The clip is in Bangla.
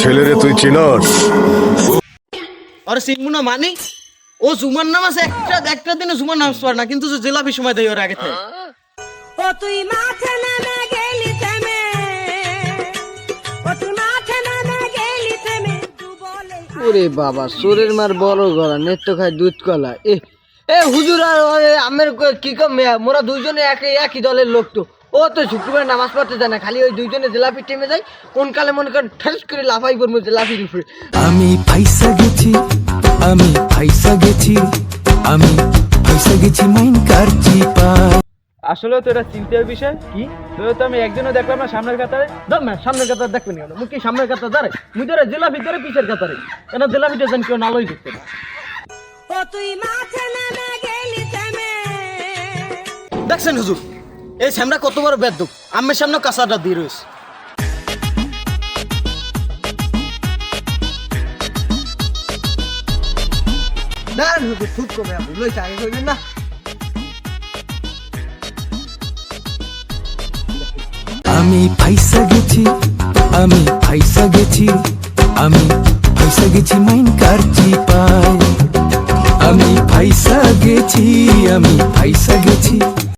ছেলেরে তুই চিনস। আরে সিংমু না মানি? ও জুমার নামাজ একটা একটা দিনে জুমার নামাজ পড়ে না কিন্তু যে জেলাপি সময় দেয় ওর আগে থেকে। ও তুই মাঠে নেমে গেলি থেমে। ও তুই মাঠে নেমে গেলি থেমে তু বলে ওরে বাবা সোরের মার বড় গলা নেত্য খায় দুধ কলা। এ এ হুজুর আর আমের কি কম মেয়া? মোরা দুইজনে একই একই দলের লোক তো। ও তো শুক্রবার নামাজ পড়তে যায় না খালি ওই দুইজনে জেলাপি টেমে যায়। কোন কালে মনে করেন ঠাস করে লাফাই পড়ব জেলাপির উপরে। আমি ফাইসা গেছি আমি ফাইসা গেছি আমি ফাইসা গেছি মাইন কার চিপায় আসলে তো এটা চিন্তার বিষয় কি? তো তো আমি একজনও দেখলাম না সামনের কাতারে। দেখ না সামনের কাতার দেখবেন কেন? মুই কি সামনের কাতার দাঁড়াই মুই ধরে জেলাপি ধরে পিছের কাতারে? কেন জেলাপিটা যেন কেউ নালোই দেখতে না ও তুই মাঠে নেমে গেলি দেখছেন হুজুর? এই স্যামরা কত বড় বেদ আমের সামনে কাঁচাটা দিয়ে রয়েছে। না হুজুর খুব কমে ভুল হয়েছে আগে কইবেন না। আমি ফাইসা গেছি আমি ফাইসা গেছি আমি ফাইসা গেছি মাইন কার চিপায়। আমি ফাইসা গেছি আমি ফাইসা গেছি।